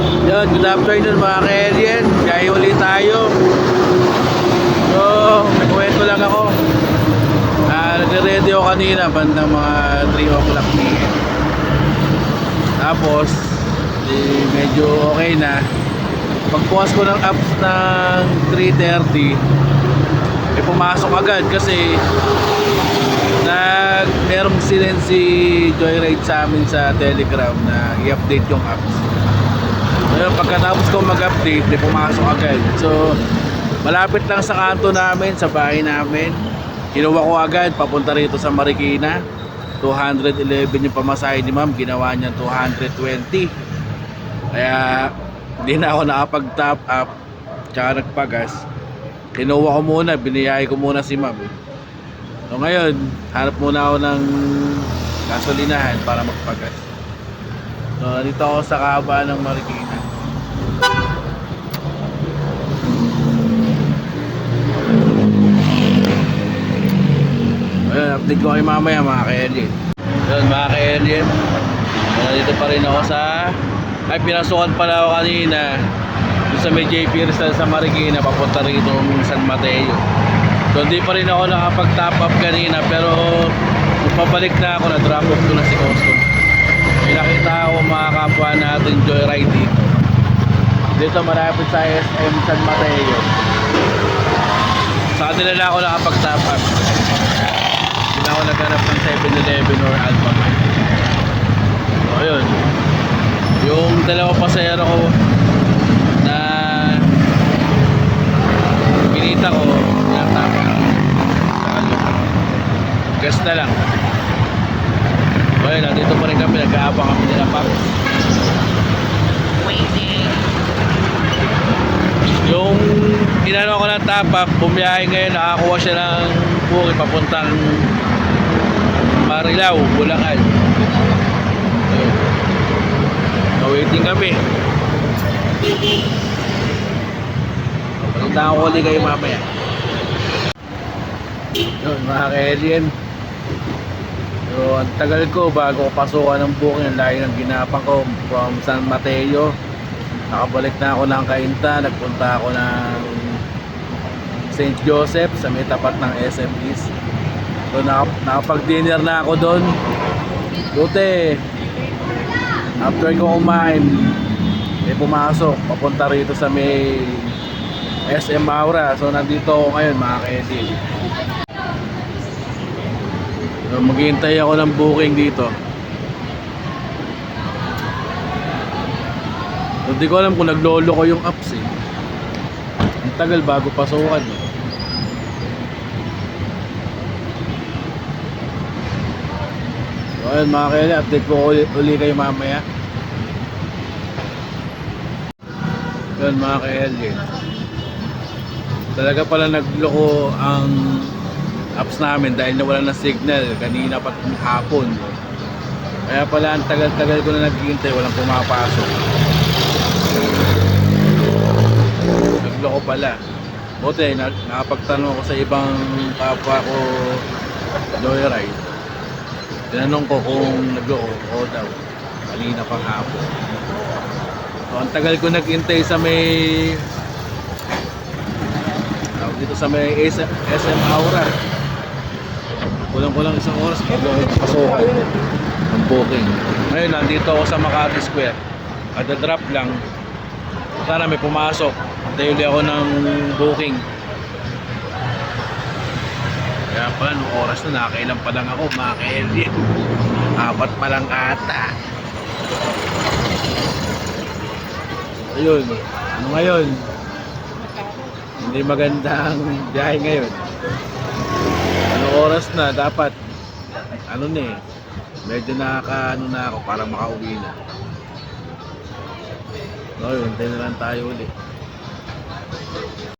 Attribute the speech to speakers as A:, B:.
A: Yun, good afternoon mga ka-alien. Ulit tayo. So, may kwento lang ako. Ah, nagre-ready ako kanina, bandang mga 3 o'clock p.m. Tapos, di, medyo okay na. Pagbukas ko ng apps ng 3.30, eh pumasok agad kasi nag merong sinend si Joyride sa amin sa Telegram na i-update yung apps. Ngayon, pagkatapos ko mag-update, di pumasok agad. So, malapit lang sa kanto namin, sa bahay namin. Kinuha ko agad, papunta rito sa Marikina. 211 yung pamasahe ni ma'am, ginawa niya 220. Kaya, hindi na ako nakapag-top up, tsaka nagpagas. Kinuha ko muna, biniyay ko muna si ma'am. So ngayon, hanap muna ako ng gasolinahan para magpagas. So, dito ako sa kaba ng Marikina. Ayun, update ko kayo mamaya mga ka-alien. Ayun, mga ka-alien. Nandito pa rin ako sa... Ay, pinasukan pala ako kanina. Doon sa may JP Rizal sa Marikina, papunta rito San Mateo. So, hindi pa rin ako nakapag-top up kanina, pero pabalik na ako, na-drop off ko na si Custom. May nakita ako mga kapwa natin joyride dito. Dito malapit sa SM San Mateo. Sa kanila na ako nakapag-top up. Ako naghanap ng 7-Eleven or Alpha Mart. So, ayun. Yung dalawa pasayero ko na pinita ko na up. Gas na lang. Ayun, nandito pa rin kami. Nag-aabang kami nila Paps. Yung inano ko ng up, bumiyahe ngayon, nakakuha siya ng buki papuntang Marilao, Bulacan. Ayun. Na-waiting kami. Papunta ko ulit kayo mamaya. Yun, mga ka-alien. So, ang tagal ko bago ko pasukan ng booking, ang layo ng ginapang ko from San Mateo. Nakabalik na ako ng Kainta, nagpunta ako ng St. Joseph sa may tapat ng SM East. So, nakap nakapag-dinner na ako doon. Buti, after ko kumain, may pumasok, papunta rito sa may SM Aura. So, nandito ako ngayon, mga ka-edit. So, maghihintay ako ng booking dito. So, di ko alam kung naglolo ko yung apps eh. Ang tagal bago pasukan. Eh. Ayun mga kaili, update ko uli, uli kayo mamaya. Yun mga kaili. Talaga pala nagloko ang apps namin dahil nawala ng signal kanina pa hapon. Kaya pala ang tagal-tagal ko na naghihintay, walang pumapasok. Nagloko pala. Buti, na, nakapagtanong ako sa ibang kapwa ko joyride. Tinanong ko kung nagloko o daw. Kanina pang hapon. So, ang tagal ko naghintay sa may dito sa may SM, SM Aura. Kulang-kulang isang oras bago ako pasukan ng booking. Ngayon, nandito ako sa Makati Square. At drop lang. Sana may pumasok. Uli ako ng booking. Kaya pala, nung oras na, nakakailan pa lang ako, mga ka-alien. Apat pa lang ata. Ayun. Ano ngayon? Hindi magandang biyahe ngayon. Ano oras na? Dapat, ano na eh, medyo nakaka, ano na ako para makauwi na. So, yun, tayo na lang tayo ulit.